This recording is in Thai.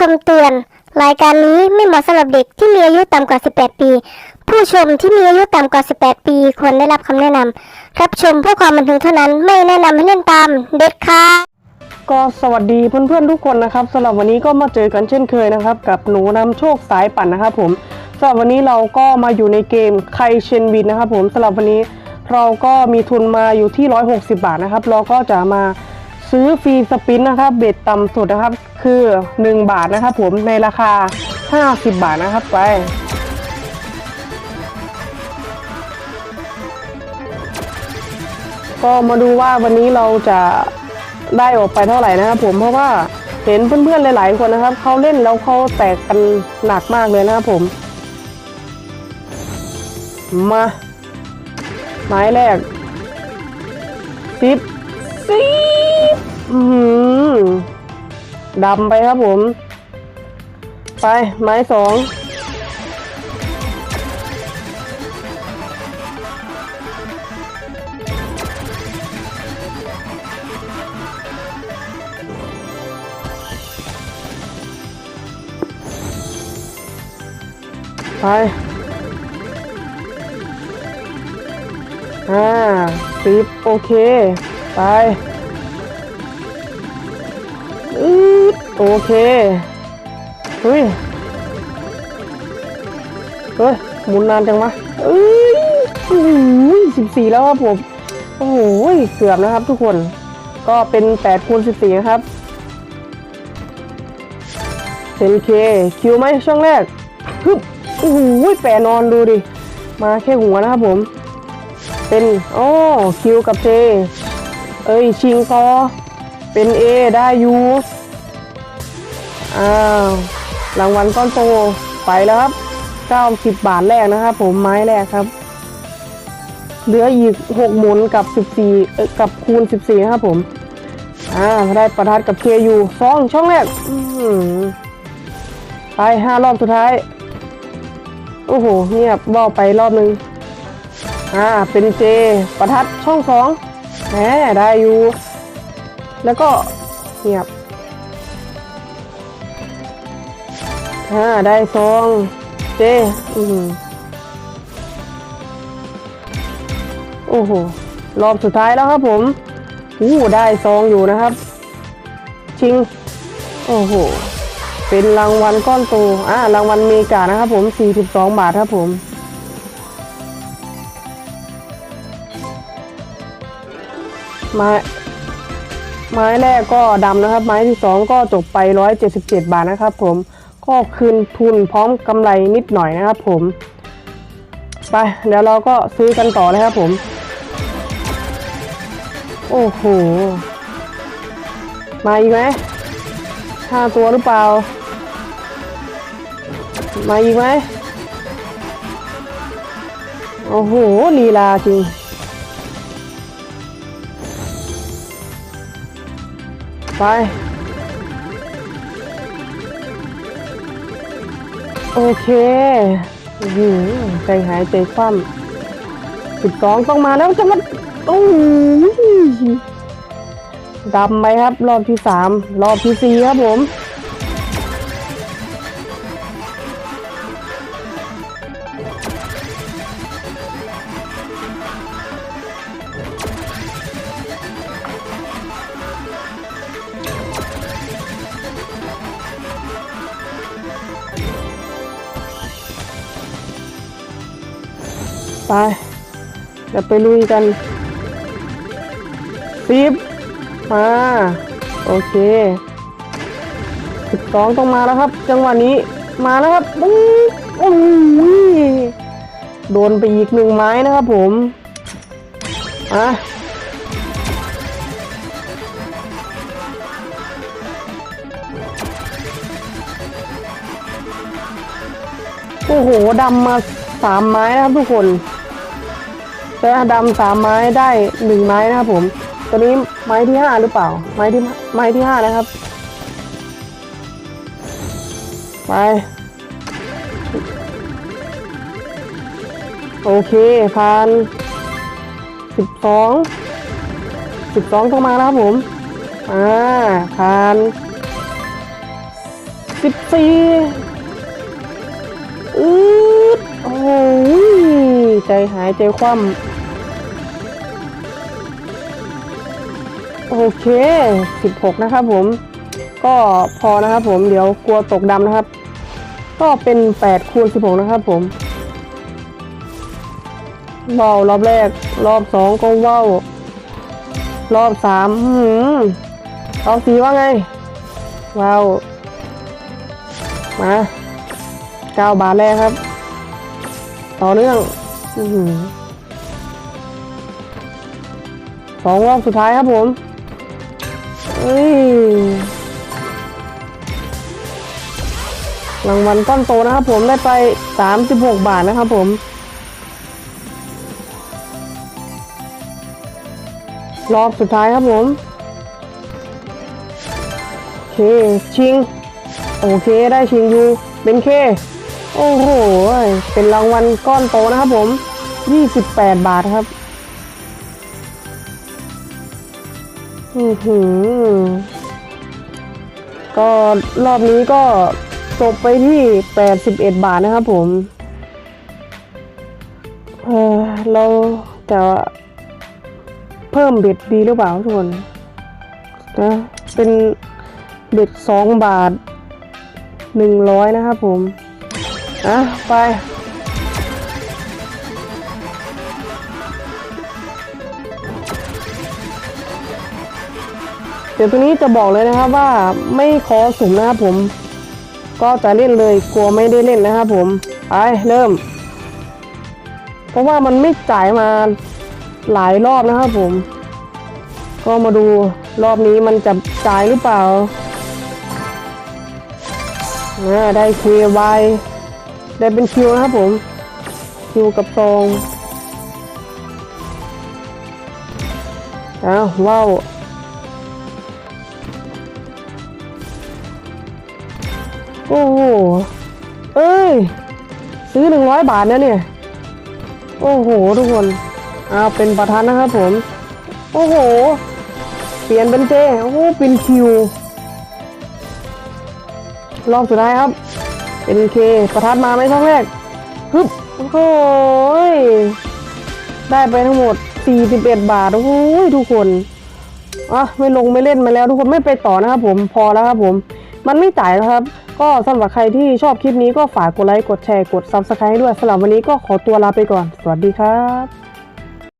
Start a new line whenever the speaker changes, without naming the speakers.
คำเตือน รายการนี้ไม่เหมาะสำหรับเด็กที่มีอายุต่ำกว่า 18 ปี ผู้ชมที่มีอายุต่ำกว่า 18 ปีควรได้รับคำแนะนำรับชมเพื่อความบันเทิงเท่านั้นไม่แนะนำให้เล่นตามเด็ดขาด
ก็สวัสดีเพื่อนๆทุกคนนะครับสำหรับวันนี้ก็มาเจอกันเช่นเคยนะครับ กับหนูนำโชคสายปั่นนะครับผมสำหรับวันนี้เราก็มาอยู่ในเกมไครเชนบินนะครับผมสำหรับวันนี้เราก็มีทุนมาอยู่ที่ 160 บาทนะครับ เราก็จะมา ซื้อฟรีสปินนะครับเบ็ดต่ำสุดนะครับ คือ 1 บาทนะครับผมในราคา 50 บาทนะครับไปก็มาดูว่าวันนี้เราจะได้ออกไปเท่าไหร่นะครับผมเพราะว่าเห็นเพื่อนๆหลายๆคนนะครับเขาเล่นแล้วเขาแตกกันหนักมากเลยนะครับผม มาไม้แรกสิบสิบ อือหือดำไปครับผม ไป ไม้สองไปห้าสิบโอเค ไป โอเคเฮ้ยเฮ้ยหมุนนานจังวะเอ้ยโอ้ยสิบสี่แล้วครับผมโอ้โหเกือบนะครับทุกคน ก็เป็นแปดคูณสิบสี่ครับ 10k คิวไหมช่องแรกฮึบโอ้โหแปรนอนดูดิ มาแค่หัวนะครับผม เป็นโอ้คิวกับเจเอ้ย ชิงพอเป็น A ได้ยู อ้าวรางวัลก้อนโตไปแล้วครับ90บาทแรกนะครับผมไม้แรกครับ เหลืออีก6หมุนกับ14เอ่กับคูณ14นะครับผมอ่าได้ประทัดกับเคอยู่สองช่องแรกไปห้ารอบสุดท้าย โอ้โหเงียบว่าไปรอบนึงอ่าเป็นเจประทัดช่องสองแหมได้อยู่ แล้วก็เงียบ อ่าได้ซองเจอือหือโอ้โห รอบสุดท้ายแล้วครับผมอู้ได้ซองอยู่นะครับ ชิง โอ้โห เป็นรางวัลก้อนโตอ่ารางวัลเมกานะครับผม 42 บาทครับผมไม้ไม้แรกก็ดำนะครับ ไม้ที่สองก็จบไป 177 บาทนะครับผม ก็คืนทุนพร้อมกำไรนิดหน่อยนะครับผม ไป เดี๋ยวเราก็ซื้อกันต่อเลยครับผม โอ้โห มาอีกไหมห้าตัวหรือเปล่า มาอีกไหมโอ้โหลีลาจริงไป โอเคอืมใจหายใจคว่ำสิบสองต้องมาแล้วจะมาโอ้ยดำไปครับ รอบที่สามรอบที่สี่ครับผม ไปเดี๋ยวไปลุยกันสิบมาโอเคสิบสองต้องมาแล้วครับ จังหวะนี้มาแล้วครับปุ้งโอ้ยโดนไปอีกหนึ่งไม้นะครับผมอะโอ้โหดำมาสามไม้นะครับทุกคน แต่ดำสามไม้ได้หนึ่งไม้นะครับผม ตัวนี้ไม้ที่ห้าหรือเปล่า ไม้ที่ไม้ที่ห้านะครับ ไป โอเคผ่านสิบสองสิบสองต้องมาแล้วครับผม อ่าผ่านสิบสี่อืดโอ้ยใจหายใจคว่ำ โอเคสิบหกนะครับผม ก็พอนะครับผม เดี๋ยวกลัวตกดำนะครับ ก็เป็นแปดคูณสิบหกนะครับผมว้าวรอบแรก รอบสองก็ว้าวรอบสามอื้ออรอบสี่ว่าไง ว้าว มาเก้าบาทแรกครับ ต่อเนื่องอือหือสองรอบสุดท้ายครับผม อ้ยรางวัลก้อนโตนะครับผมได้ไป 36 บาทนะครับผม รอบสุดท้ายครับผมโอเคชิง โอเคได้ชิงอยู่เป็นเค โอ้โห เป็นรางวัลก้อนโตนะครับผม 28 บาทครับ อือหือ ก็รอบนี้ก็จบไปที่ 81 บาทนะครับผม เออเราจะเพิ่มเบ็ดดีหรือเปล่าทุกคนนะเป็นเบ็ดสองบาทหนึ่งร้อยนะครับผม อะ ไป ดี๋ยวตัวนี้จะบอกเลยนะครับว่าไม่ขอสุ่มนะครับผม ก็จะเล่นเลยกลัวไม่ได้เล่นนะครับผมไปเริ่ม เพราะว่ามันไม่จ่ายมาหลายรอบนะครับผม ก็มาดูรอบนี้มันจะจ่ายหรือเปล่าอ่าได้ KY ได้เป็นคิวนะครับผม คิวกับซองอ้าวว้าว โอ้โห เอ้ย ซื้อหนึ่งร้อยบาทนะเนี่ย โอ้โห ทุกคนอ้าเป็นประธานนะครับผม โอ้โห เปลี่ยนเป็นเจ โอ้โห เป็นคิว รอบสุดท้ายครับ เป็นเค ประทัดมาไหมช่องแรกฮึบโอ้โหยได้ไปทั้งหมด 41 บาท โอ้ยทุกคนอะไม่ลงไม่เล่นมาแล้วทุกคนไม่ไปต่อนะครับผม พอแล้วครับผม มันไม่จ่ายนะครับ ก็สำหรับใครที่ชอบคลิปนี้ก็ฝากกดไลค์ กดแชร์ กด Subscribe ให้ด้วยสำหรับวันนี้ก็ขอตัวลาไปก่อน สวัสดีครับ